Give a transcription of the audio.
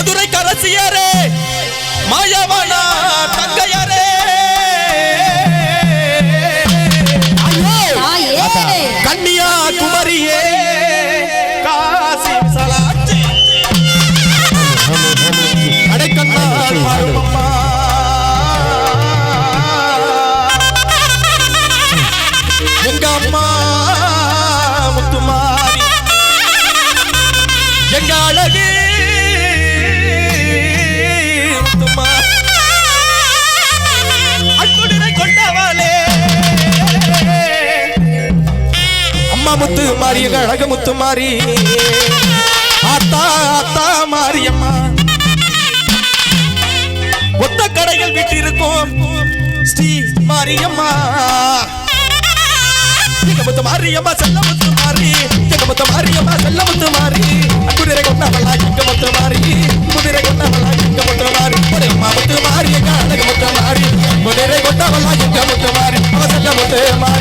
மாசியாரே மாயவனா தங்கையாரே. கன்னியா குமரியே. காசி சலாச்சி அடைக்கண்ணால் வாழும் அம்மா எங்க அம்மா? அழகமுத்து மாறி எங்க அழகமுத்து மாறி. ஆத்தா ஆத்தா மாரியம்மா. ஒத்த கடைகள் விட்டிருக்கோம். ஸ்ரீ மாரியம்மா. எங்கமுத்து மாரியம்மா செல்லமுத்து மாறி. எங்கமுத்து மாரியம்மா செல்லமுத்து மாறி. குதிரை கொண்டவளா எங்கமுத்து மாறி. குதிரை கொண்டவளா எங்கமுத்து மாறி. குதிரம்மா முத்து மாறி எங்க அழகமுத்து மாறி. குதிரை கொண்டவளா எங்கமுத்து மாறி. அவ செல்லமுத்து மாறி.